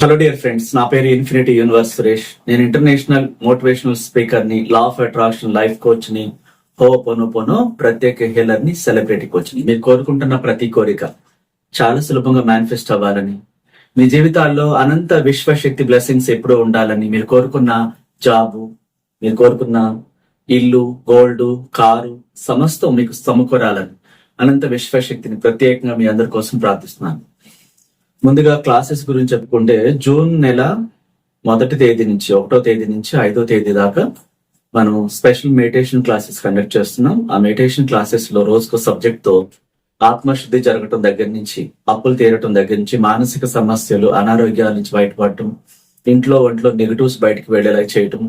Hello dear friends నా పేరు infinity universe Suresh. నేను ఇంటర్నేషనల్ మోటివేషనల్ స్పీకర్ని లా ఆఫ్ అట్రాక్షన్ లైఫ్ కోచ్ని హో పొను పొను ప్రత్యేక హీలర్ని సెలబ్రిటీ కోచ్ని. మీరు కోరుకుంటున్న ప్రతి కోరిక చాలా సులభంగా మేనిఫెస్ట్ అవ్వాలని మీ జీవితాల్లో అనంత విశ్వశక్తి బ్లెస్సింగ్స్ ఎప్పుడూ ఉండాలని మీరు కోరుకున్న జాబు మీరు కోరుకున్న ఇల్లు గోల్డ్ కారు సమస్తం మీకు సమకూరాలని అనంత విశ్వశక్తిని ప్రత్యేకంగా మీ అందరి కోసం ప్రార్థిస్తున్నాను. ముందుగా క్లాసెస్ గురించి చెప్పుకుంటే జూన్ నెల మొదటి తేదీ నుంచి ఒకటో తేదీ నుంచి ఐదో తేదీ దాకా మనం స్పెషల్ మెడిటేషన్ క్లాసెస్ కండక్ట్ చేస్తున్నాం. ఆ మెడిటేషన్ క్లాసెస్లో రోజుకో సబ్జెక్ట్తో ఆత్మశుద్ధి జరగటం దగ్గర నుంచి అప్పులు తీరటం దగ్గర నుంచి మానసిక సమస్యలు అనారోగ్యాల నుంచి బయటపడటం ఇంట్లో ఒంట్లో నెగటివ్స్ బయటకు వెళ్ళేలా చేయటం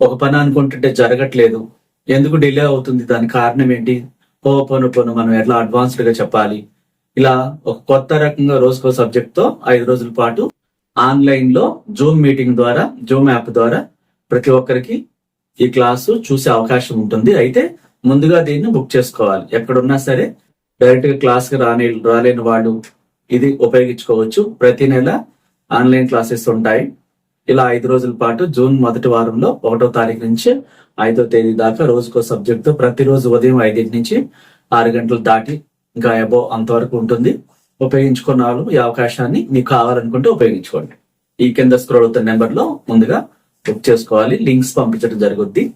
ఒక పని అనుకుంటుంటే జరగట్లేదు ఎందుకు డిలే అవుతుంది దాని కారణం ఏంటి? ఓ పను పను మనం ఎట్లా అడ్వాన్స్డ్గా చెప్పాలి? ఇలా ఒక కొత్త రకంగా రోజుకో సబ్జెక్ట్తో ఐదు రోజుల పాటు ఆన్లైన్లో జూమ్ మీటింగ్ ద్వారా జూమ్ యాప్ ద్వారా ప్రతి ఒక్కరికి ఈ క్లాసు చూసే అవకాశం ఉంటుంది. అయితే ముందుగా దీన్ని బుక్ చేసుకోవాలి. ఎక్కడున్నా సరే డైరెక్ట్గా క్లాస్కి రాని రాలేని వాళ్ళు ఇది ఉపయోగించుకోవచ్చు. ప్రతి నెల ఆన్లైన్ క్లాసెస్ ఉంటాయి. ఇలా ఐదు రోజుల పాటు జూన్ మొదటి వారంలో ఒకటో తారీఖు నుంచి ఐదో తేదీ దాకా రోజుకో సబ్జెక్ట్తో ప్రతిరోజు ఉదయం ఐదింటి నుంచి ఆరు గంటలు దాటి ఇంకా అబో అంతవరకు ఉంటుంది. ఉపయోగించుకున్న వాళ్ళు ఈ అవకాశాన్ని మీకు కావాలనుకుంటే ఉపయోగించుకోండి. ఈ కింద స్క్రోల్ అవుతున్న నెంబర్లో ముందుగా బుక్ చేసుకోవాలి. లింక్స్ పంపించడం జరుగుద్ది.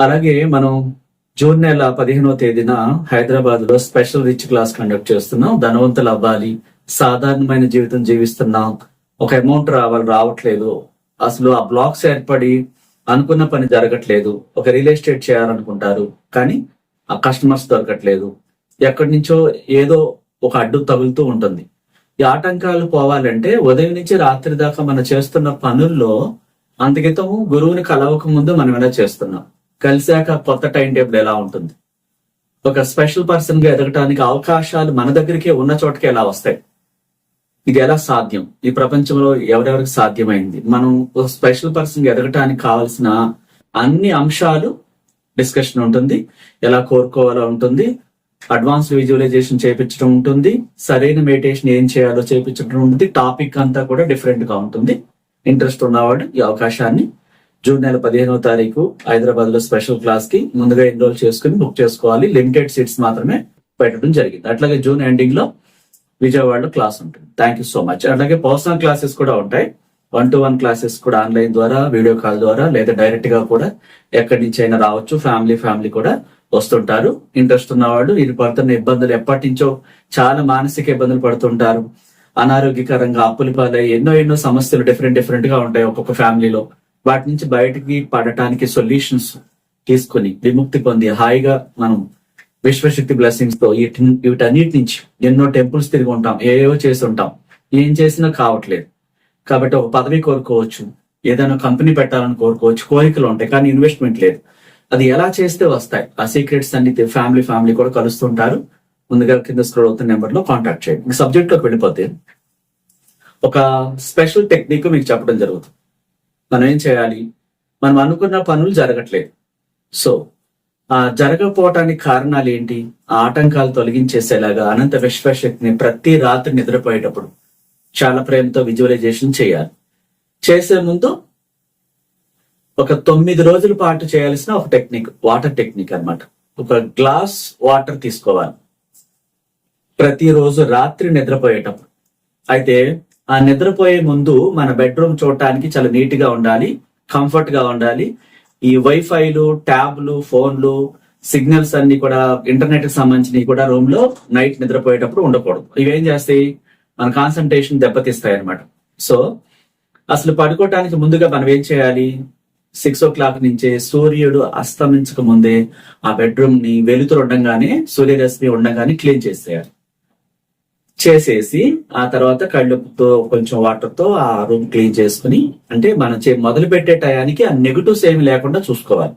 అలాగే మనం జూన్ నెల పదిహేనవ తేదీన హైదరాబాద్లో స్పెషల్ రిచ్ క్లాస్ కండక్ట్ చేస్తున్నాం. ధనవంతులు అవ్వాలి. సాధారణమైన జీవితం జీవిస్తున్నాం. ఒక అమౌంట్ రావాలి రావట్లేదు. అసలు ఆ బ్లాక్స్ ఏర్పడి అనుకున్న పని జరగట్లేదు. ఒక రియల్ ఎస్టేట్ చేయాలనుకుంటారు. కానీ ఆ కస్టమర్స్ దొరకట్లేదు. ఎక్కడి నుంచో ఏదో ఒక అడ్డు తగులుతూ ఉంటుంది. ఈ ఆటంకాలు పోవాలంటే ఉదయం నుంచి రాత్రి దాకా మనం చేస్తున్న పనుల్లో అంతకితము గురువుని కలవక ముందు మనం ఎలా చేస్తున్నాం? కలిసాక కొత్త టైం టేబుల్ ఎలా ఉంటుంది? ఒక స్పెషల్ పర్సన్గా ఎదగటానికి అవకాశాలు మన దగ్గరికే ఉన్న చోటకి ఎలా వస్తాయి? ఇది ఎలా సాధ్యం? ఈ ప్రపంచంలో ఎవరెవరికి సాధ్యమైంది? మనం ఒక స్పెషల్ పర్సన్గా ఎదగటానికి కావాల్సిన అన్ని అంశాలు డిస్కషన్ ఉంటుంది. ఎలా కోరుకోవాలో ఉంటుంది. అడ్వాన్స్ విజువలైజేషన్ చేయించడం ఉంటుంది. సరైన మెడిటేషన్ ఏం చేయాలో చేయించడం ఉంటుంది. టాపిక్ అంతా కూడా డిఫరెంట్గా ఉంటుంది. ఇంట్రెస్ట్ ఉన్నవాడు ఈ అవకాశాన్ని జూన్ నెల పదిహేనవ తారీఖు హైదరాబాద్లో స్పెషల్ క్లాస్కి ముందుగా ఎన్రోల్ చేసుకుని బుక్ చేసుకోవాలి. లిమిటెడ్ సీట్స్ మాత్రమే పెట్టడం జరిగింది. అట్లాగే జూన్ ఎండింగ్లో విజయవాడలో క్లాస్ ఉంటుంది. థ్యాంక్ యూ సో మచ్ అట్లాగే పర్సనల్ క్లాసెస్ కూడా ఉంటాయి. వన్ టు వన్ క్లాసెస్ కూడా ఆన్లైన్ ద్వారా వీడియో కాల్ ద్వారా లేదా డైరెక్ట్గా కూడా ఎక్కడి నుంచి అయినా రావచ్చు. ఫ్యామిలీ ఫ్యామిలీ కూడా వస్తుంటారు. ఇంట్రెస్ట్ ఉన్నవాళ్ళు వీరు పడుతున్న ఇబ్బందులు ఎప్పటి నుంచో చాలా మానసిక ఇబ్బందులు పడుతుంటారు. అనారోగ్యకరంగా అప్పుల పాలై ఎన్నో ఎన్నో సమస్యలు డిఫరెంట్ డిఫరెంట్గా ఉంటాయి ఒక్కొక్క ఫ్యామిలీలో. వాటి నుంచి బయటికి పడటానికి సొల్యూషన్స్ తీసుకుని విముక్తి పొంది హాయిగా మనం విశ్వశక్తి బ్లెస్సింగ్స్తో వీటన్నిటి నుంచి ఎన్నో టెంపుల్స్ తిరిగి ఉంటాం. ఏవో చేసి ఉంటాం. ఏం చేసినా కావట్లేదు. కాబట్టి ఒక పదవి కోరుకోవచ్చు. ఏదైనా కంపెనీ పెట్టాలని కోరుకోవచ్చు. కోరికలు ఉంటాయి. కానీ ఇన్వెస్ట్మెంట్ లేదు. అది ఎలా చేస్తే వస్తాయి? ఆ సీక్రెట్స్ అన్ని ఫ్యామిలీ ఫ్యామిలీ కూడా కలుస్తుంటారు. ముందుగా కింద స్క్రోల్ అవుతున్న నెంబర్లో కాంటాక్ట్ చేయండి. సబ్జెక్ట్లోకి వెళ్ళిపోతే ఒక స్పెషల్ టెక్నిక్ మీకు చెప్పడం జరుగుతుంది. మనం ఏం చేయాలి? మనం అనుకున్న పనులు జరగట్లేదు. సో ఆ జరగకపోవటానికి కారణాలు ఏంటి? ఆ ఆటంకాలు తొలగించేసేలాగా అనంత విశ్వశక్తిని ప్రతి రాత్రి నిద్రపోయేటప్పుడు చాలా ప్రేమతో విజువలైజేషన్ చేయాలి. చేసే ముందు ఒక తొమ్మిది రోజుల పాటు చేయాల్సిన ఒక టెక్నిక్ వాటర్ టెక్నిక్ అన్నమాట. ఒక గ్లాస్ వాటర్ తీసుకోవాలి. ప్రతిరోజు రాత్రి నిద్రపోయేటప్పుడు. అయితే ఆ నిద్రపోయే ముందు మన బెడ్రూమ్ చూడటానికి చాలా నీట్గా ఉండాలి కంఫర్ట్గా ఉండాలి. ఈ వైఫైలు ట్యాబ్లు ఫోన్లు సిగ్నల్స్ అన్ని కూడా ఇంటర్నెట్కి సంబంధించినవి కూడా రూమ్లో నైట్ నిద్రపోయేటప్పుడు ఉండకూడదు. ఇవేం చేస్తాయి? మన కాన్సన్ట్రేషన్ దెబ్బతీస్తాయి అనమాట సో అసలు పడుకోవటానికి ముందుగా మనం ఏం చేయాలి? సిక్స్ ఓ క్లాక్ నుంచే సూర్యుడు అస్తమించక ముందే ఆ బెడ్రూమ్ని వెలుతురు ఉండగానే సూర్యరశ్మి ఉండగానే క్లీన్ చేసేయాలి. చేసేసి ఆ తర్వాత కళ్ళుతో కొంచెం వాటర్తో ఆ రూమ్ క్లీన్ చేసుకుని అంటే మనం చే మొదలు పెట్టే టయానికి ఆ నెగటివ్స్ ఏమి లేకుండా చూసుకోవాలి.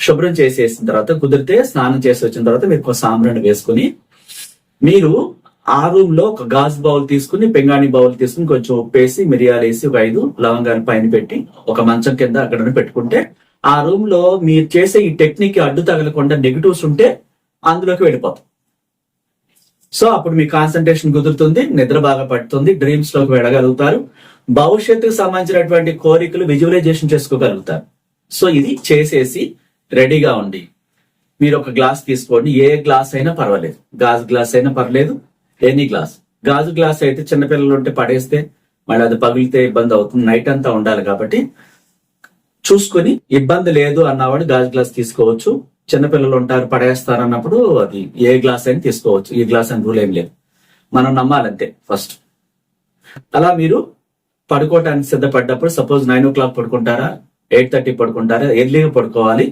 శుభ్రం చేసేసిన తర్వాత కుదిరితే స్నానం చేసి వచ్చిన తర్వాత మీరు ఒక సాంబ్రాన్ని వేసుకుని మీరు ఆ రూమ్లో ఒక గాజు బౌల్ తీసుకుని పెంగాణి బౌల్ తీసుకుని కొంచెం ఉప్పేసి మిరియాలు వేసి ఒక ఐదు లవంగాలు పైన పెట్టి ఒక మంచం కింద అక్కడ పెట్టుకుంటే ఆ రూమ్లో మీరు చేసే ఈ టెక్నిక్ అడ్డు తగలకుండా నెగిటివ్స్ ఉంటే అందులోకి వెళ్ళిపోతాం. సో అప్పుడు మీ కాన్సన్ట్రేషన్ కుదురుతుంది నిద్ర బాగా పడుతుంది డ్రీమ్స్లోకి వెళ్ళగలుగుతారు. భవిష్యత్తుకు సంబంధించినటువంటి కోరికలు విజువలైజేషన్ చేసుకోగలుగుతారు. సో ఇది చేసేసి రెడీగా ఉండి మీరు ఒక గ్లాస్ తీసుకోండి. ఏ గ్లాస్ అయినా పర్వాలేదు. గాజు గ్లాస్ అయినా పర్లేదు ఎనీ గ్లాస్. గాజు గ్లాస్ అయితే చిన్నపిల్లలు ఉంటే పడేస్తే మళ్ళీ అది పగిలితే ఇబ్బంది అవుతుంది. నైట్ అంతా ఉండాలి కాబట్టి చూసుకొని ఇబ్బంది లేదు అన్నవాడు గాజు గ్లాస్ తీసుకోవచ్చు. చిన్నపిల్లలు ఉంటారు పడేస్తారు అన్నప్పుడు అది ఏ గ్లాస్ అయినా తీసుకోవచ్చు. ఈ గ్లాస్ అని రూల్ ఏం లేదు. మనం నమ్మాలంతే ఫస్ట్. అలా మీరు పడుకోవటానికి సిద్ధపడ్డప్పుడు సపోజ్ నైన్ ఓ క్లాక్ పడుకుంటారా ఎయిట్ థర్టీ పడుకుంటారా ఎర్లీగా పడుకోవాలి.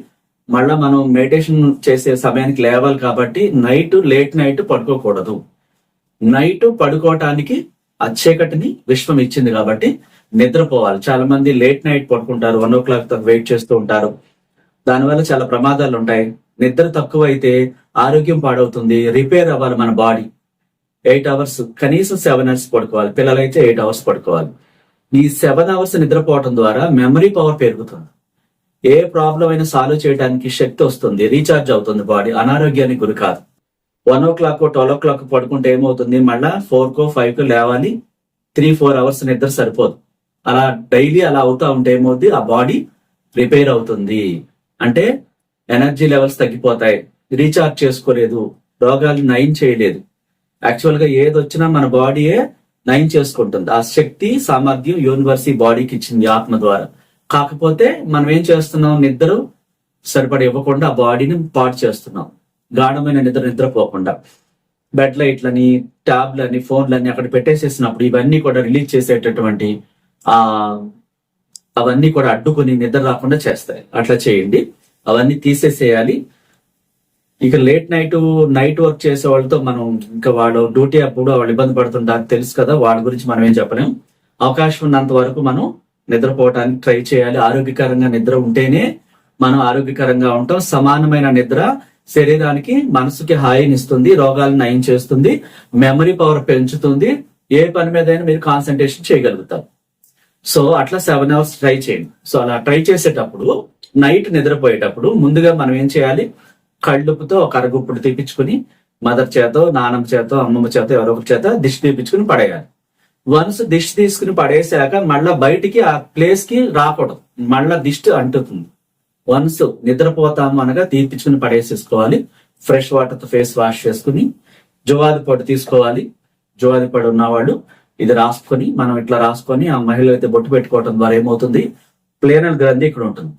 మళ్ళా మనం మెడిటేషన్ చేసే సమయానికి లేవాలి కాబట్టి నైట్ లేట్ నైట్ పడుకోకూడదు. నైట్ పడుకోవటానికి అచ్చేకటిని విశ్వం ఇచ్చింది కాబట్టి నిద్రపోవాలి. చాలా మంది లేట్ నైట్ పడుకుంటారు వన్ ఓ క్లాక్తో వెయిట్ చేస్తూ ఉంటారు. దానివల్ల చాలా ప్రమాదాలు ఉంటాయి. నిద్ర తక్కువ అయితే ఆరోగ్యం పాడవుతుంది రిపేర్ అవ్వాలి మన బాడీ. ఎయిట్ అవర్స్ కనీసం సెవెన్ అవర్స్ పడుకోవాలి. పిల్లలైతే ఎయిట్ అవర్స్ పడుకోవాలి. ఈ సెవెన్ అవర్స్ నిద్రపోవటం ద్వారా మెమరీ పవర్ పెరుగుతుంది. ఏ ప్రాబ్లం అయినా సాల్వ్ చేయడానికి శక్తి వస్తుంది రీఛార్జ్ అవుతుంది బాడీ. అనారోగ్యానికి గురి కాదు. One o'clock twelve o'clock పడుకుంటే ఏమవుతుంది? మళ్ళా ఫోర్ కో ఫైవ్ కో లేవాలి. త్రీ ఫోర్ అవర్స్ నిద్ర సరిపోదు. అలా డైలీ అలా అవుతా ఉంటే ఏమవుద్ది? ఆ బాడీ రిపేర్ అవుతుంది. అంటే ఎనర్జీ లెవెల్స్ తగ్గిపోతాయి. రీఛార్జ్ చేసుకోలేదు. రోగాలు నయం చేయలేదు. యాక్చువల్గా ఏది వచ్చినా మన బాడీయే నయం చేసుకుంటుంది. ఆ శక్తి సామర్థ్యం యూనివర్స్ బాడీకి ఇచ్చింది ఆత్మ ద్వారా. కాకపోతే మనం ఏం చేస్తున్నాం? నిద్ర సరిపడ ఇవ్వకుండా ఆ బాడీని పాటు చేస్తున్నాం. గాఢమైన నిద్ర నిద్రపోకుండా బెడ్ లైట్లని ట్యాబ్లని ఫోన్లని అక్కడ పెట్టేసేసినప్పుడు ఇవన్నీ కూడా రిలీజ్ చేసేటటువంటి ఆ అవన్నీ కూడా అడ్డుకుని నిద్ర రాకుండా చేస్తాయి. అట్లా చేయండి. అవన్నీ తీసేసేయాలి. ఇక లేట్ నైట్ నైట్ వర్క్ చేసే వాళ్ళతో మనం ఇంకా వాళ్ళు డ్యూటీ అప్పుడు వాళ్ళు ఇబ్బంది పడుతుంటారు. తెలుసు కదా వాళ్ళ గురించి మనం ఏం చెప్పలేం. అవకాశం ఉన్నంత వరకు మనం నిద్రపోవటానికి ట్రై చేయాలి. ఆరోగ్యకరంగా నిద్ర ఉంటేనే మనం ఆరోగ్యకరంగా ఉంటాం. సమానమైన నిద్ర శరీరానికి మనసుకి హాయినిస్తుంది రోగాలను నయం చేస్తుంది మెమరీ పవర్ పెంచుతుంది. ఏ పని మీదైనా మీరు కాన్సన్ట్రేషన్ చేయగలుగుతారు. సో అట్లా సెవెన్ అవర్స్ ట్రై చేయండి. సో అలా ట్రై చేసేటప్పుడు నైట్ నిద్రపోయేటప్పుడు ముందుగా మనం ఏం చేయాలి? కళ్ళుపుతో ఒక అరగుప్పుడు తీపించుకుని మదర్ చేతో నానమ్మ చేతో అమ్మమ్మ చేత ఎవరో ఒకరి చేత దిష్టి తీపించుకుని పడేయాలి. వన్స్ దిష్టి తీసుకుని పడేసాక మళ్ళా బయటికి ఆ ప్లేస్కి రాకూడదు. మళ్ళా దిష్టి అంటుతుంది. వన్స్ నిద్రపోతాము అనగా తీర్పించుకుని పడేసేసుకోవాలి. ఫ్రెష్ వాటర్తో ఫేస్ వాష్ చేసుకుని జువాది పొడి తీసుకోవాలి. జువాది పొడి ఉన్నవాళ్ళు ఇది రాసుకొని మనం ఇట్లా రాసుకొని ఆ మహిళ అయితే బొట్టు పెట్టుకోవడం ద్వారా ఏమవుతుంది? ప్లేనల్ గ్రంథి ఇక్కడ ఉంటుంది.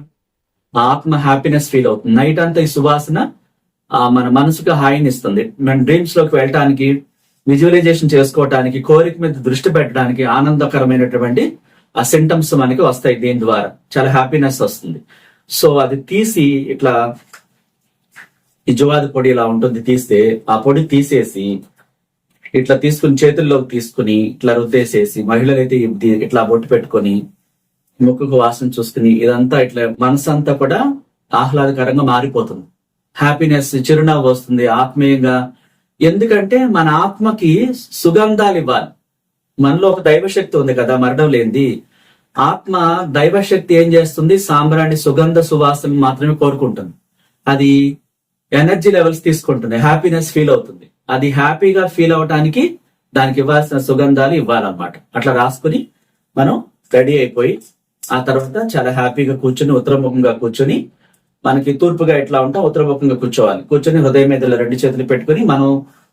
ఆత్మ హ్యాపీనెస్ ఫీల్ అవుతుంది. నైట్ అంతా ఈ సువాసన ఆ మన మనసుకు హాయిని ఇస్తుంది. మన డ్రీమ్స్లోకి వెళ్ళటానికి విజువలైజేషన్ చేసుకోవటానికి కోరిక మీద దృష్టి పెట్టడానికి ఆనందకరమైనటువంటి ఆ సింటమ్స్ మనకి వస్తాయి దీని ద్వారా. చాలా హ్యాపీనెస్ వస్తుంది. సో అది తీసి ఇట్లా ఈ జువాది పొడి ఇలా ఉంటుంది తీస్తే ఆ పొడి తీసేసి ఇట్లా తీసుకుని చేతుల్లోకి తీసుకుని ఇట్లా రుద్దేసేసి మహిళలైతే ఇట్లా బొట్టు పెట్టుకొని ముక్కుకు వాసన చూసుకుని ఇదంతా ఇట్లా మనసంతా అంతా కూడా ఆహ్లాదకరంగా మారిపోతుంది. హ్యాపీనెస్ చిరునవ్వు వస్తుంది ఆత్మీయంగా. ఎందుకంటే మన ఆత్మకి సుగంధాలు ఇవ్వాలి. మనలో ఒక దైవశక్తి ఉంది కదా మరణం లేనిది. ఆత్మ దైవశక్తి ఏం చేస్తుంది? సాంబ్రాణి సుగంధ సువాసన మాత్రమే కోరుకుంటుంది. అది ఎనర్జీ లెవెల్స్ తీసుకుంటుంది. హ్యాపీనెస్ ఫీల్ అవుతుంది. అది హ్యాపీగా ఫీల్ అవటానికి దానికి ఇవ్వాల్సిన సుగంధాలు ఇవ్వాలన్నమాట. అట్లా రాసుకుని మనం రెడీ అయిపోయి ఆ తర్వాత చాలా హ్యాపీగా కూర్చుని ఉత్తరముఖంగా కూర్చుని మనకి తూర్పుగా ఎట్లా ఉంటాం ఉత్తరముఖంగా కూర్చోవాలి. కూర్చొని హృదయం మీద రెండు చేతులు పెట్టుకుని మనం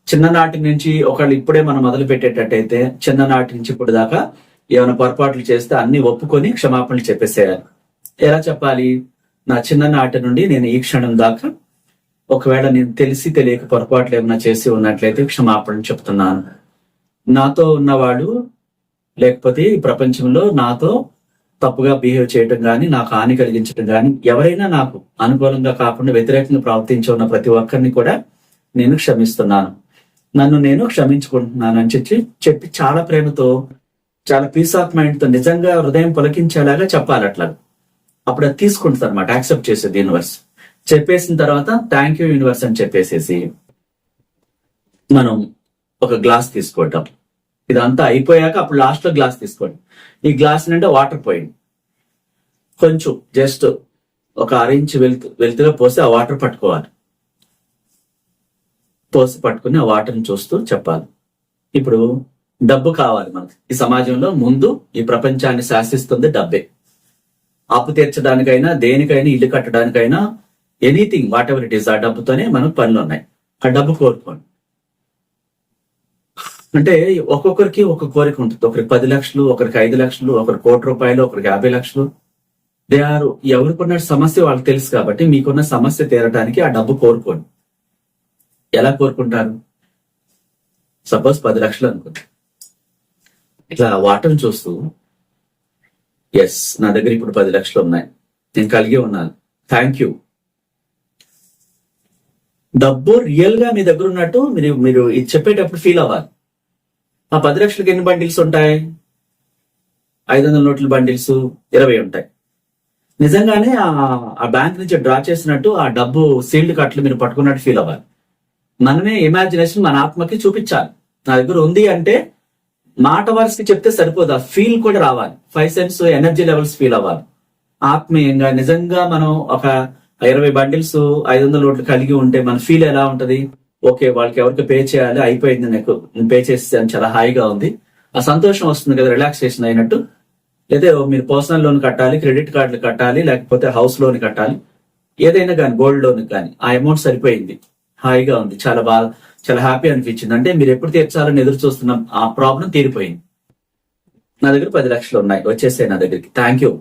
చిన్ననాటి నుంచి ఒకళ్ళు ఇప్పుడే మనం మొదలు పెట్టేటట్టయితే చిన్ననాటి నుంచి ఇప్పుడు దాకా ఏమైనా పొరపాట్లు చేస్తే అన్ని ఒప్పుకొని క్షమాపణలు చెప్పేసేయాలి. ఎలా చెప్పాలి? నా చిన్ననాటి నుండి నేను ఈ క్షణం దాకా ఒకవేళ నేను తెలిసి తెలియక పొరపాట్లు ఏమైనా చేసి ఉన్నట్లయితే క్షమాపణ చెప్తున్నాను. నాతో ఉన్నవాడు లేకపోతే ఈ ప్రపంచంలో నాతో తప్పుగా బిహేవ్ చేయటం కానీ నాకు హాని కలిగించడం కానీ ఎవరైనా నాకు అనుకూలంగా కాకుండా వ్యతిరేకంగా ప్రవర్తించి ఉన్న ప్రతి ఒక్కరిని కూడా నేను క్షమిస్తున్నాను. నన్ను నేను క్షమించుకుంటున్నాను అని చెప్పి చెప్పి చాలా ప్రేమతో చాలా పీస్ ఆఫ్ మైండ్తో నిజంగా హృదయం పొలకించేలాగా చెప్పాలి అట్లా అప్పుడు అది తీసుకుంటుంది అనమాట యాక్సెప్ట్ చేసేది యూనివర్స్ చెప్పేసిన తర్వాత థ్యాంక్ యూ యూనివర్స్ అని చెప్పేసేసి మనం ఒక గ్లాస్ తీసుకోవటం. ఇదంతా అయిపోయాక అప్పుడు లాస్ట్లో గ్లాస్ తీసుకోండి. ఈ గ్లాస్ నిండా వాటర్ పోయింది కొంచెం జస్ట్ ఒక అర ఇంచ్ వెళ్తుగా పోసి ఆ వాటర్ పట్టుకోవాలి. పోసి పట్టుకుని ఆ వాటర్ని చూస్తూ చెప్పాలి. ఇప్పుడు డబ్బు కావాలి మనకి. ఈ సమాజంలో ముందు ఈ ప్రపంచాన్ని శాసిస్తుంది డబ్బే. అప్పు తీర్చడానికైనా దేనికైనా ఇల్లు కట్టడానికైనా anything whatever it is ఆ డబ్బుతోనే మనకు పనులు ఉన్నాయి ఆ డబ్బు కోరుకోండి అంటే ఒక్కొక్కరికి ఒక కోరిక ఉంటుంది. ఒకరికి పది లక్షలు ఒకరికి ఐదు లక్షలు ఒకరికి కోటి రూపాయలు ఒకరికి యాభై లక్షలు. దే ఆర్ ఎవరికున్న సమస్య వాళ్ళకి తెలుసు కాబట్టి మీకున్న సమస్య తీరడానికి ఆ డబ్బు కోరుకోండి ఎలా కోరుకుంటారు? సపోజ్ పది లక్షలు అనుకుంటారు ఇట్లా వాటర్ని చూస్తూ ఎస్ నా దగ్గర ఇప్పుడు పది లక్షలు ఉన్నాయి. నేను కలిగి ఉన్నాను. థ్యాంక్ యూ డబ్బు రియల్గా మీ దగ్గర ఉన్నట్టు మీరు మీరు ఇది చెప్పేటప్పుడు ఫీల్ అవ్వాలి. ఆ పది లక్షలకి ఎన్ని బండిల్స్ ఉంటాయి? ఐదు వందల నోట్ల బండిల్స్ ఇరవై ఉంటాయి. నిజంగానే ఆ ఆ బ్యాంక్ నుంచి డ్రా చేసినట్టు ఆ డబ్బు సీల్డ్ కట్లు మీరు పట్టుకున్నట్టు ఫీల్ అవ్వాలి. మనమే ఇమాజినేషన్ మన ఆత్మకి చూపించాలి. నా దగ్గర ఉంది అంటే మాట వరుసకి చెప్తే సరిపోదు. ఆ ఫీల్ కూడా రావాలి. Five sense energy levels feel అవ్వాలి. ఆత్మీయంగా నిజంగా మనం ఒక ఇరవై బండిల్స్ ఐదు వందల నోట్లు కలిగి ఉంటే మన ఫీల్ ఎలా ఉంటది? ఓకే వాళ్ళకి ఎవరికి పే చేయాలి? అయిపోయింది నాకు. పే చేసేసాను చాలా హాయిగా ఉంది. ఆ సంతోషం వస్తుంది కదా రిలాక్సేషన్ అయినట్టు. లేదా మీరు పర్సనల్ లోన్ కట్టాలి క్రెడిట్ కార్డులు కట్టాలి లేకపోతే హౌస్ లోన్ కట్టాలి. ఏదైనా కానీ గోల్డ్ లోన్ కానీ ఆ అమౌంట్ సరిపోయింది. హాయిగా ఉంది. చాలా బాగా చాలా హ్యాపీ అనిపించింది. అంటే మీరు ఎప్పుడు తీర్చాలని ఎదురు చూస్తున్నాం ఆ ప్రాబ్లం తీరిపోయింది. నా దగ్గర పది లక్షలు ఉన్నాయి. వచ్చేసాయి నా దగ్గరికి. థ్యాంక్ యూ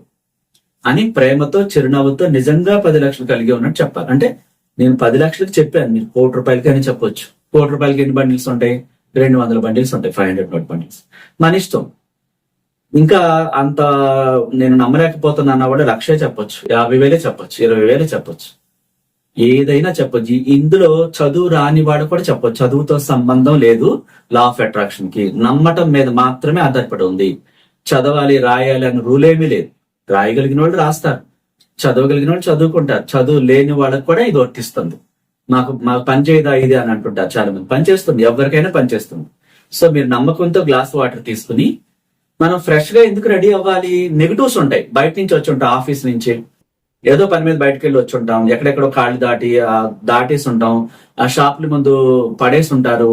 అని ప్రేమతో చిరునవ్వుతో నిజంగా పది లక్షలు కలిగి ఉన్నట్టు చెప్పాలి. అంటే నేను పది లక్షలకు చెప్పాను. మీరు కోటి రూపాయలకి అని చెప్పొచ్చు. కోటి రూపాయలకి ఎన్ని బండిల్స్ ఉంటాయి? రెండు వందల బండిల్స్ ఉంటాయి. ఫైవ్ హండ్రెడ్ నోట్ బండిల్స్ మన ఇష్టం. ఇంకా అంత నేను నమ్మలేకపోతున్నా కూడా లక్షే చెప్పొచ్చు. యాభై వేలే చెప్పొచ్చు. ఇరవై వేలే చెప్పొచ్చు. ఏదైనా చెప్పొచ్చు. ఇందులో చదువు రానివాడు కూడా చెప్పొచ్చు. చదువుతో సంబంధం లేదు. లా ఆఫ్ అట్రాక్షన్కి నమ్మటం మీద మాత్రమే ఆధారపడి ఉంది. చదవాలి రాయాలి అని రూల్ ఏమీ లేదు. రాయగలిగిన వాళ్ళు రాస్తారు. చదవగలిగిన వాళ్ళు చదువుకుంటారు. చదువు లేని వాళ్ళకి కూడా ఇది వర్తిస్తుంది. మాకు మాకు పని చేయదా ఇది అని అంటుంటారు చాలా మంది పని చేస్తుంది. ఎవరికైనా పని చేస్తుంది. సో మీరు నమ్మకంతో గ్లాస్ వాటర్ తీసుకుని మనం ఫ్రెష్గా ఎందుకు రెడీ అవ్వాలి? నెగిటివ్స్ ఉంటాయి. బయట నుంచి వచ్చి ఉంటాయి. ఆఫీస్ నుంచి. ఏదో పని మీద బయటకు వెళ్ళి వచ్చి ఉంటాం ఎక్కడెక్కడో కాళ్ళు దాటి ఆ, దాటేసి ఉంటాం ఆ షాపుల ముందు పడేసి ఉంటారు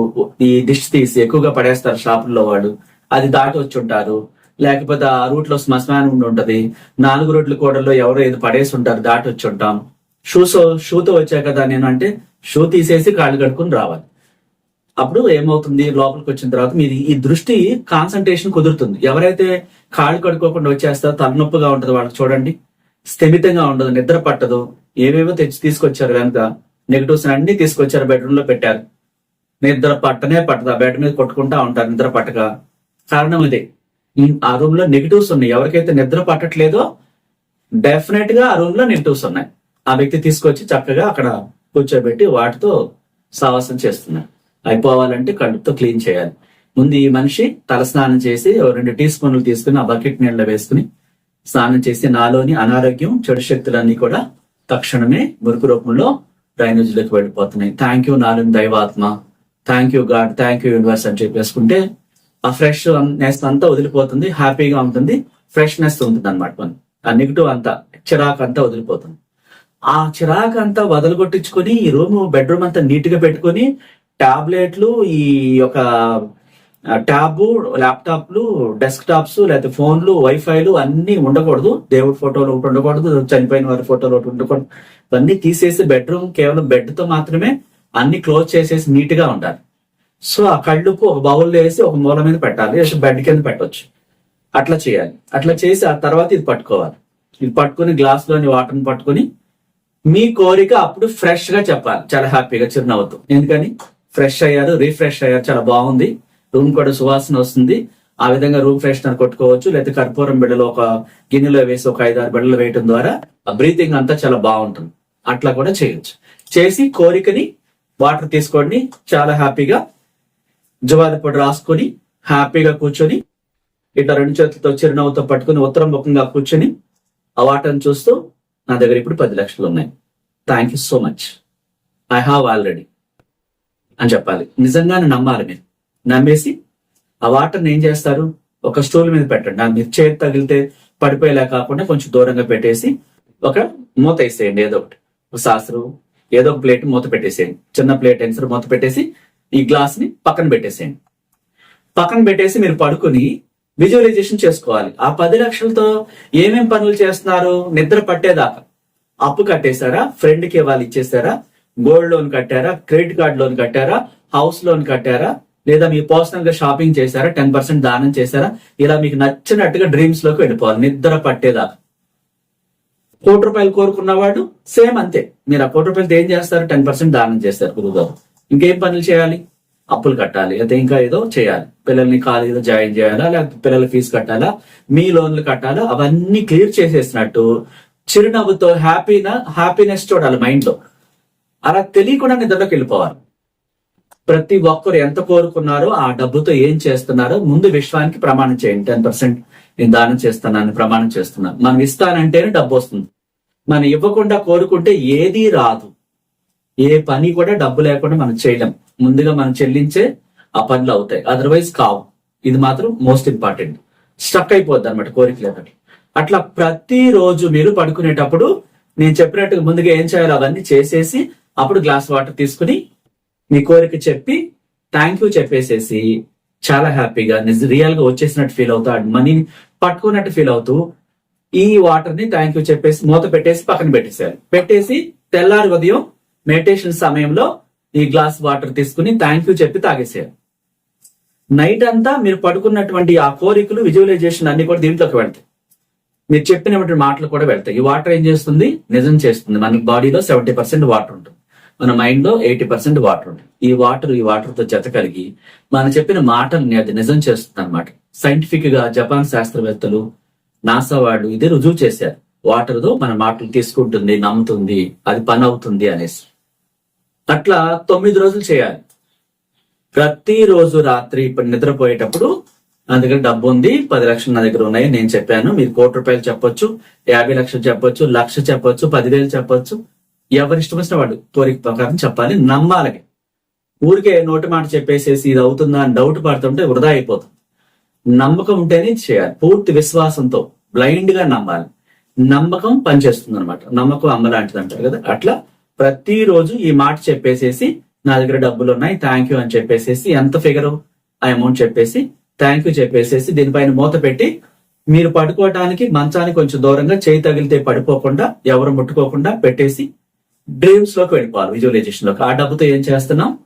ఈ డిష్ తీసి ఎక్కువగా పడేస్తారు షాపుల్లో వాడు అది దాటి వచ్చి ఉంటారు లేకపోతే ఆ రూట్లో శ్మశానం ఉండి ఉంటది. నాలుగు రోడ్ల కూడల్లో ఎవరో ఏదో పడేసి ఉంటారు దాటి వచ్చి ఉంటాం షూస్ షూతో వచ్చా కదా నేను అంటే షూ తీసేసి కాళ్ళు కడుక్కుని రావాలి. అప్పుడు ఏమవుతుంది? లోపలికి వచ్చిన తర్వాత మీరు ఈ దృష్టి కాన్సన్ట్రేషన్ కుదురుతుంది. ఎవరైతే కాళ్ళు కడుక్కోకుండా వచ్చేస్తారో తలనొప్పిగా ఉంటది వాళ్ళకి చూడండి. స్థిమితంగా ఉండదు నిద్ర పట్టదు. ఏవేవో తెచ్చి తీసుకొచ్చారు కనుక నెగిటివ్స్ అన్ని తీసుకొచ్చారు బెడ్రూమ్లో పెట్టారు. నిద్ర పట్టనే పట్టదు ఆ బెడ్ మీద కొట్టుకుంటా ఉంటారు నిద్ర పట్టక. కారణం ఇదే. ఆ రూమ్లో నెగిటివ్స్ ఉన్నాయి. ఎవరికైతే నిద్ర పట్టట్లేదో డెఫినెట్గా ఆ రూమ్లో నెగిటివ్స్ ఉన్నాయి. ఆ వ్యక్తి తీసుకొచ్చి చక్కగా అక్కడ కూర్చోబెట్టి వాటితో సావాసం చేస్తున్నారు. అయిపోవాలంటే కడుపుతో క్లీన్ చేయాలి. ముందు ఈ మనిషి తల స్నానం చేసి రెండు టీ స్పూన్లు తీసుకుని ఆ బకెట్ నీళ్ళలో వేసుకుని స్నానం చేస్తే నాలోని అనారోగ్యం చెడు శక్తులన్నీ కూడా తక్షణమే మురుకు రూపంలో డ్రైనేజీలోకి వెళ్ళిపోతున్నాయి. థ్యాంక్ యూ నాలుగు దైవాత్మ. Thank you God thank you universe అని చెప్పేసుకుంటే ఆ ఫ్రెష్ నెస్ అంతా వదిలిపోతుంది హ్యాపీగా ఉంటుంది ఫ్రెష్నెస్ ఉంటుంది అనమాట మనం ఆ నెగిటివ్ అంతా చిరాకు అంతా వదిలిపోతుంది. ఆ చిరాకు అంతా వదలగొట్టించుకొని ఈ రూమ్ బెడ్రూమ్ అంతా నీట్గా పెట్టుకొని టాబ్లెట్లు ఈ యొక్క ట్యాబ్ ల్యాప్టాప్లు డెస్క్ టాప్స్ లేకపోతే ఫోన్లు వైఫైలు అన్ని ఉండకూడదు. దేవుడి ఫోటోలు ఒకటి ఉండకూడదు. చనిపోయిన వారి ఫోటోలు ఒకటి ఉండకూడదు. ఇవన్నీ తీసేసి బెడ్రూమ్ కేవలం బెడ్తో మాత్రమే అన్ని క్లోజ్ చేసేసి నీట్గా ఉండాలి. సో ఆ కళ్ళుకు ఒక బౌల్లో వేసి ఒక మూల మీద పెట్టాలి. బెడ్ కింద పెట్టొచ్చు. అట్లా చేయాలి. అట్లా చేసి ఆ తర్వాత ఇది పట్టుకోవాలి. ఇది పట్టుకుని గ్లాస్లోని వాటర్ని పట్టుకుని మీ కోరిక అప్పుడు ఫ్రెష్గా చెప్పాలి. చాలా హ్యాపీగా చిరునవ్వుతూ. ఎందుకని? ఫ్రెష్ అయ్యారు రీఫ్రెష్ అయ్యారు. చాలా బాగుంది. రూమ్ కూడా సువాసన వస్తుంది. ఆ విధంగా రూమ్ ఫ్రెషనర్ కొట్టుకోవచ్చు. లేకపోతే కర్పూరం బిడ్డలో ఒక గిన్నెలో వేసి ఒక ఐదారు బిడ్డలు వేయటం ద్వారా ఆ బ్రీతింగ్ అంతా చాలా బాగుంటుంది. అట్లా కూడా చేయొచ్చు. చేసి కోరికని వాటర్ తీసుకోండి. చాలా హ్యాపీగా జువాది పొడి రాసుకొని హ్యాపీగా కూర్చొని ఇట్లా రెండు చేతులతో చిరునవ్వుతో పట్టుకుని ఉత్తరం ముఖంగా కూర్చొని ఆ వాటర్ని చూస్తూ నా దగ్గర ఇప్పుడు పది లక్షలు ఉన్నాయి. Thank you so much I have already అని చెప్పాలి. నిజంగానే నమ్మాలి మీరు. నమ్మేసి ఆ వాటర్ని ఏం చేస్తారు? ఒక స్టూల్ మీద పెట్టండి. దాని మీద చేతి తగిలితే పడిపోయేలా కాకుండా కొంచెం దూరంగా పెట్టేసి ఒక మూత వేసేయండి. ఏదో ఒకటి. ఒక ఏదో ఒక ప్లేట్ మూత పెట్టేసేయండి. చిన్న ప్లేట్ అయిన సరే మూత పెట్టేసి ఈ గ్లాస్ని పక్కన పెట్టేసేయండి. పక్కన పెట్టేసి మీరు పడుకొని విజువలైజేషన్ చేసుకోవాలి. ఆ పది లక్షలతో ఏమేం పనులు చేస్తున్నారు? నిద్ర పట్టేదాకా. అప్పు కట్టేశారా? ఫ్రెండ్కి వాళ్ళు ఇచ్చేసారా గోల్డ్ లోన్ కట్టారా? క్రెడిట్ కార్డ్ లోన్ కట్టారా? హౌస్ లోన్ కట్టారా? లేదా మీ పర్సనల్గా షాపింగ్ చేశారా టెన్ పర్సెంట్ దానం చేశారా ఇలా మీకు నచ్చినట్టుగా డ్రీమ్స్లోకి వెళ్ళిపోవాలి నిద్ర పట్టేదాకా. కోటి రూపాయలు కోరుకున్నవాడు సేమ్ అంతే. మీరు ఆ కోటి రూపాయలతో ఏం చేస్తారు? టెన్ పర్సెంట్ దానం చేస్తారు గురుగారు ఇంకేం పనులు చేయాలి? అప్పులు కట్టాలి. అయితే ఇంకా ఏదో చేయాలి. పిల్లల్ని కాలేజీలో జాయిన్ చేయాలా లేకపోతే పిల్లల ఫీజు కట్టాలా మీ లోన్లు కట్టాలా అవన్నీ క్లియర్ చేసేసినట్టు చిరునవ్వుతో హ్యాపీనా హ్యాపీనెస్ చూడాలి మైండ్లో. అలా తెలియకుండా నిద్రలోకి వెళ్ళిపోవాలి. ప్రతి ఒక్కరు ఎంత కోరుకున్నారో ఆ డబ్బుతో ఏం చేస్తున్నారో ముందు విశ్వానికి ప్రమాణం చేయండి. టెన్ పర్సెంట్ నేను దానం చేస్తున్నాను ప్రమాణం చేస్తున్నాను. మనం ఇస్తానంటేనే డబ్బు వస్తుంది. మనం ఇవ్వకుండా కోరుకుంటే ఏదీ రాదు. ఏ పని కూడా డబ్బు లేకుండా మనం చేయలేం. ముందుగా మనం చెల్లించే ఆ పనులు అవుతాయి. అదర్వైజ్ కావు. ఇది మాత్రం మోస్ట్ ఇంపార్టెంట్ స్టక్ అయిపోద్ది అనమాట కోరిక లేకపోతే అట్లా ప్రతిరోజు మీరు పడుకునేటప్పుడు నేను చెప్పినట్టుగా ముందుగా ఏం చేయాలో అవన్నీ చేసేసి అప్పుడు గ్లాస్ వాటర్ తీసుకుని మీ కోరిక చెప్పి థ్యాంక్ యూ చెప్పేసేసి చాలా హ్యాపీగా నిజ రియల్గా వచ్చేసినట్టు ఫీల్ అవుతాడు మనీని పట్టుకున్నట్టు ఫీల్ అవుతూ ఈ వాటర్ని థ్యాంక్ యూ చెప్పేసి మూత పెట్టేసి పక్కన పెట్టేశారు పెట్టేసి తెల్లారి ఉదయం మెడిటేషన్ సమయంలో ఈ గ్లాస్ వాటర్ తీసుకుని థ్యాంక్ యూ చెప్పి తాగేసారు నైట్ అంతా మీరు పడుకున్నటువంటి ఆ కోరికలు విజువలైజేషన్ అన్ని కూడా దీంట్లోకి వెళ్తాయి. మీరు చెప్పినటువంటి మాటలు కూడా వెళ్తాయి. ఈ వాటర్ ఏం చేస్తుంది? నిజం చేస్తుంది. మన బాడీలో సెవెంటీ పర్సెంట్ వాటర్ ఉంటుంది. మన మైండ్లో ఎయిటీ పర్సెంట్ వాటర్ ఉంది ఈ వాటర్ ఈ వాటర్తో జత కలిగి మనం చెప్పిన మాటల్ని అది నిజం చేస్తుంది అనమాట సైంటిఫిక్గా జపాన్ శాస్త్రవేత్తలు నాసా వాళ్ళు ఇది రుజువు చేశారు. వాటర్తో మన మాటలు తీసుకుంటుంది నమ్ముతుంది అది పని అవుతుంది అనేసి. అట్లా తొమ్మిది రోజులు చేయాలి. ప్రతిరోజు రాత్రి ఇప్పుడు నిద్రపోయేటప్పుడు నా దగ్గర డబ్బు ఉంది పది లక్షలు నా దగ్గర ఉన్నాయి నేను చెప్పాను. మీరు కోటి రూపాయలు చెప్పొచ్చు యాభై లక్షలు చెప్పొచ్చు లక్ష చెప్పొచ్చు పదివేలు చెప్పొచ్చు. ఎవరి ఇష్టం వచ్చిన వాడు కోరిక ప్రకారం చెప్పాలి నమ్మాలి ఊరికే నోటి మాట చెప్పేసేసి ఇది అవుతుందా అని డౌట్ పడుతుంటే వృధా అయిపోతుంది. నమ్మకం ఉంటేనే చేయాలి. పూర్తి విశ్వాసంతో బ్లైండ్గా నమ్మాలి. నమ్మకం పనిచేస్తుంది అనమాట నమ్మకం అమ్మలాంటిది అంటారు కదా. అట్లా ప్రతిరోజు ఈ మాట చెప్పేసేసి నా దగ్గర డబ్బులు ఉన్నాయి థ్యాంక్ యూ అని చెప్పేసేసి ఎంత ఫిగర్ ఆ అమౌంట్ చెప్పేసి థ్యాంక్ యూ చెప్పేసేసి దీనిపైన మూత పెట్టి మీరు పడుకోవడానికి మంచానికి కొంచెం దూరంగా చేయి తగిలితే పడిపోకుండా ఎవరు ముట్టుకోకుండా పెట్టేసి డ్రీమ్స్లోకి వెళ్ళిపోవాలి విజువలైజేషన్లోకి. ఆ డబ్బుతో ఏం చేస్తున్నాం?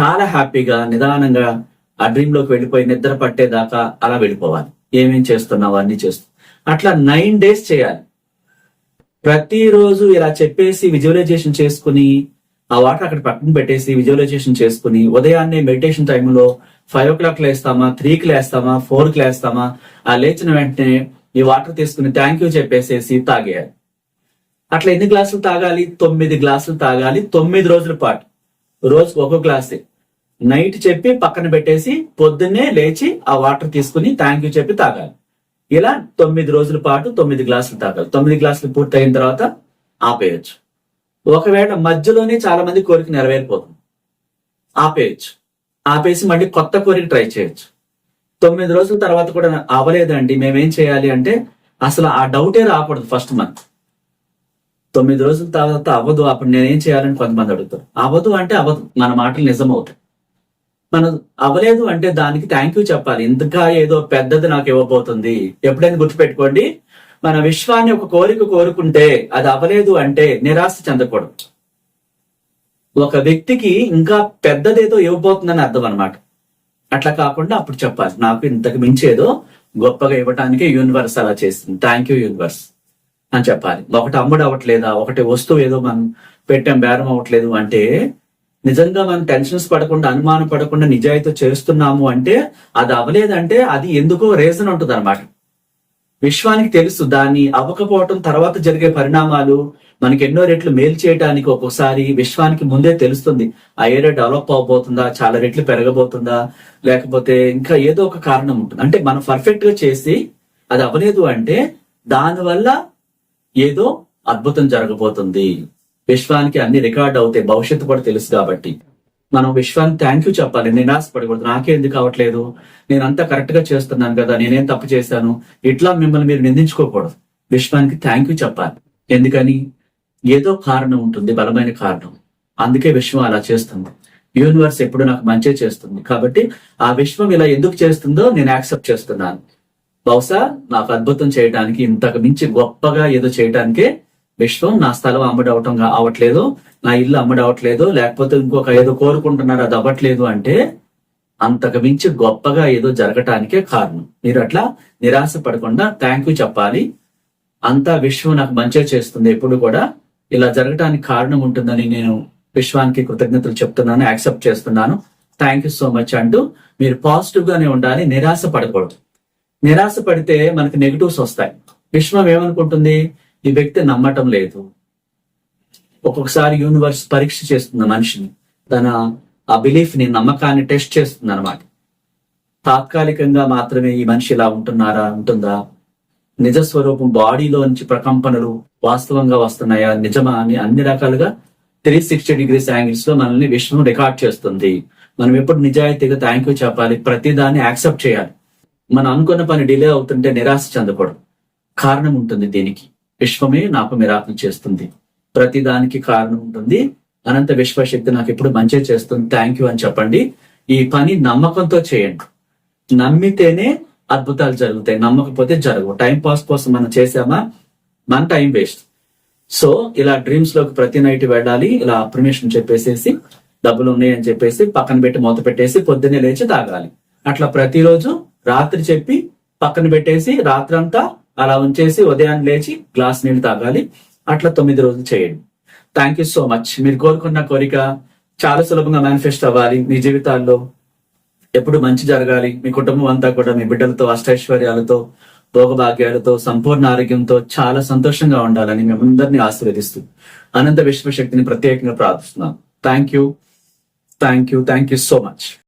చాలా హ్యాపీగా నిదానంగా ఆ డ్రీమ్లోకి వెళ్ళిపోయి నిద్ర పట్టేదాకా అలా వెళ్ళిపోవాలి. ఏమేం చేస్తున్నావు? అన్ని చేస్తూ అట్లా నైన్ డేస్ చేయాలి. ప్రతిరోజు ఇలా చెప్పేసి విజువలైజేషన్ చేసుకుని ఆ వాటర్ అక్కడ పక్కన పెట్టేసి విజువలైజేషన్ చేసుకుని ఉదయాన్నే మెడిటేషన్ టైంలో ఫైవ్ ఓ క్లాక్ లేస్తామా? త్రీకి లేస్తామా? ఫోర్కి లేస్తామా? ఆ లేచిన వెంటనే ఈ వాటర్ తీసుకుని థ్యాంక్ యూ చెప్పేసేసి తాగేయాలి. అట్లా ఎన్ని గ్లాసులు తాగాలి? తొమ్మిది గ్లాసులు తాగాలి. తొమ్మిది రోజుల పాటు. రోజుకు ఒక గ్లాసే. నైట్ చెప్పి పక్కన పెట్టేసి పొద్దున్నే లేచి ఆ వాటర్ తీసుకుని థ్యాంక్ యూ చెప్పి తాగాలి. ఇలా తొమ్మిది రోజుల పాటు తొమ్మిది గ్లాసులు తాగాలి. తొమ్మిది గ్లాసులు పూర్తయిన తర్వాత ఆపేయచ్చు. ఒకవేళ మధ్యలోనే చాలా మంది కోరిక నెరవేరిపోతుంది. ఆపేయచ్చు. ఆపేసి మళ్ళీ కొత్త కోరిక ట్రై చేయొచ్చు. తొమ్మిది రోజుల తర్వాత కూడా అవ్వలేదండి. మేమేం చేయాలి అంటే అసలు ఆ డౌటే రాకూడదు ఫస్ట్ మంత్. తొమ్మిది రోజుల తర్వాత అవ్వదు. అప్పుడు నేనేం చేయాలని కొంతమంది అడుగుతారు. అవ్వదు అంటే అవ్వదు. మన మాటలు నిజం అవుతాయి మనం అవ్వలేదు అంటే దానికి థ్యాంక్ యూ చెప్పాలి. ఇంతగా ఏదో పెద్దది నాకు ఇవ్వబోతుంది. ఎప్పుడైనా గుర్తుపెట్టుకోండి. మన విశ్వాన్ని ఒక కోరిక కోరుకుంటే అది అవ్వలేదు అంటే నిరాశ చెందకూడదు. ఒక వ్యక్తికి ఇంకా పెద్దదేదో ఇవ్వబోతుందని అర్థం అనమాట అట్లా కాకుండా అప్పుడు చెప్పాలి. నాకు ఇంతకు మించేదో గొప్పగా ఇవ్వటానికి యూనివర్స్ అలా చేసింది. థ్యాంక్ యూ యూనివర్స్ అని చెప్పాలి. ఒకటి అమ్ముడు అవ్వట్లేదా? ఒకటి వస్తువు ఏదో మనం పెట్టాం బేరం అవ్వట్లేదు అంటే నిజంగా మనం టెన్షన్స్ పడకుండా అనుమానం పడకుండా నిజాయితీ చేస్తున్నాము అంటే అది అవ్వలేదంటే అది ఎందుకో రీజన్ ఉంటుంది అనమాట విశ్వానికి తెలుసు దాన్ని అవ్వకపోవటం తర్వాత జరిగే పరిణామాలు మనకి ఎన్నో రెట్లు మేలు చేయడానికి ఒక్కోసారి విశ్వానికి ముందే తెలుస్తుంది. ఆ ఏరియా డెవలప్ అవబోతుందా చాలా రెట్లు పెరగబోతుందా? లేకపోతే ఇంకా ఏదో ఒక కారణం ఉంటుంది. అంటే మనం పర్ఫెక్ట్గా చేసి అది అవ్వలేదు అంటే దానివల్ల ఏదో అద్భుతం జరగబోతుంది. విశ్వానికి అన్ని రికార్డ్ అవుతాయి. భవిష్యత్తు కూడా తెలుసు కాబట్టి. మనం విశ్వానికి థ్యాంక్ యూ చెప్పాలి. నిరాశపడకూడదు. నాకే ఎందుకు కావట్లేదు? నేను అంతా కరెక్ట్గా చేస్తున్నాను కదా. నేనేం తప్పు చేశాను? ఇట్లా మిమ్మల్ని మీరు నిందించుకోకూడదు. విశ్వానికి థ్యాంక్ యూ చెప్పాలి. ఎందుకని? ఏదో కారణం ఉంటుంది. బలమైన కారణం. అందుకే విశ్వం అలా చేస్తుంది. యూనివర్స్ ఎప్పుడు నాకు మంచి చేస్తుంది. కాబట్టి ఆ విశ్వం ఇలా ఎందుకు చేస్తుందో నేను యాక్సెప్ట్ చేస్తున్నాను. బహుశా నాకు అద్భుతం చేయడానికి ఇంతకు మించి గొప్పగా ఏదో చేయడానికే విశ్వం నా స్థలం అమ్మడవటం గా- అవట్లేదు నా ఇల్లు అమ్మడవట్లేదు లేకపోతే ఇంకొక ఏదో కోరుకుంటున్నారు అది అవ్వట్లేదు అంటే అంతకు మించి గొప్పగా ఏదో జరగటానికే కారణం. మీరు అట్లా నిరాశ పడకుండా థ్యాంక్ యూ చెప్పాలి. అంతా విశ్వం నాకు మంచిగా చేస్తుంది. ఎప్పుడు కూడా ఇలా జరగటానికి కారణం ఉంటుందని నేను విశ్వానికి కృతజ్ఞతలు చెప్తున్నాను యాక్సెప్ట్ చేస్తున్నాను. థ్యాంక్ యూ సో మచ్ అంటూ మీరు పాజిటివ్ గానే ఉండాలి నిరాశ పడకూడదు. నిరాశ పడితే మనకి నెగిటివ్స్ వస్తాయి. విశ్వం ఏమనుకుంటుంది? ఈ వ్యక్తి నమ్మటం లేదు. ఒక్కొక్కసారి యూనివర్స్ పరీక్ష చేస్తుంది మనిషిని. తన ఆ బిలీఫ్ని నమ్మకాన్ని టెస్ట్ చేస్తుంది అనమాట తాత్కాలికంగా మాత్రమే ఈ మనిషి ఇలా ఉంటున్నారా? ఉంటుందా? నిజ స్వరూపం బాడీలో నుంచి ప్రకంపనలు వాస్తవంగా వస్తున్నాయా? నిజమా? అని అన్ని రకాలుగా త్రీ సిక్స్టీ డిగ్రీస్ యాంగిల్స్లో మనల్ని విశ్వం రికార్డ్ చేస్తుంది. మనం ఎప్పుడు నిజాయితీగా థ్యాంక్ యూ చెప్పాలి. ప్రతి దాన్ని యాక్సెప్ట్ చేయాలి. మనం అనుకున్న పని డిలే అవుతుంటే నిరాశ చెందకూడదు. కారణం ఉంటుంది దీనికి? విశ్వమే నాకు చేస్తుంది. ప్రతి దానికి కారణం ఉంటుంది. అనంత విశ్వశక్తి నాకు ఎప్పుడు మంచి చేస్తుంది. థ్యాంక్ యూ అని చెప్పండి. ఈ పని నమ్మకంతో చేయండి. నమ్మితేనే అద్భుతాలు జరుగుతాయి. నమ్మకపోతే జరగవు. టైం పాస్ కోసం మనం చేసామా మన టైం వేస్ట్. సో ఇలా డ్రీమ్స్లోకి ప్రతి నైట్ వెళ్ళాలి. ఇలా అప్రిమేషన్ చెప్పేసేసి డబ్బులు ఉన్నాయని చెప్పేసి పక్కన పెట్టి మూత పెట్టేసి పొద్దున్నే లేచి తాగాలి. అట్లా ప్రతిరోజు రాత్రి చెప్పి పక్కన పెట్టేసి రాత్రంతా అలా ఉంచేసి ఉదయాన్నే లేచి గ్లాస్ నీళ్ళు తాగాలి. అట్లా తొమ్మిది రోజులు చేయండి. థ్యాంక్ యూ సో మచ్ మీరు కోరుకున్న కోరిక చాలా సులభంగా మేనిఫెస్ట్ అవ్వాలి మీ జీవితాల్లో. ఎప్పుడు మంచి జరగాలి. మీ కుటుంబం అంతా కూడా మీ బిడ్డలతో అష్టైశ్వర్యాలతో భోగభాగ్యాలతో సంపూర్ణ ఆరోగ్యంతో చాలా సంతోషంగా ఉండాలని మేమందరినీ ఆశీర్వదిస్తూ అనంత విశ్వశక్తిని ప్రత్యేకంగా ప్రార్థిస్తున్నాం. Thank you thank you thank you so much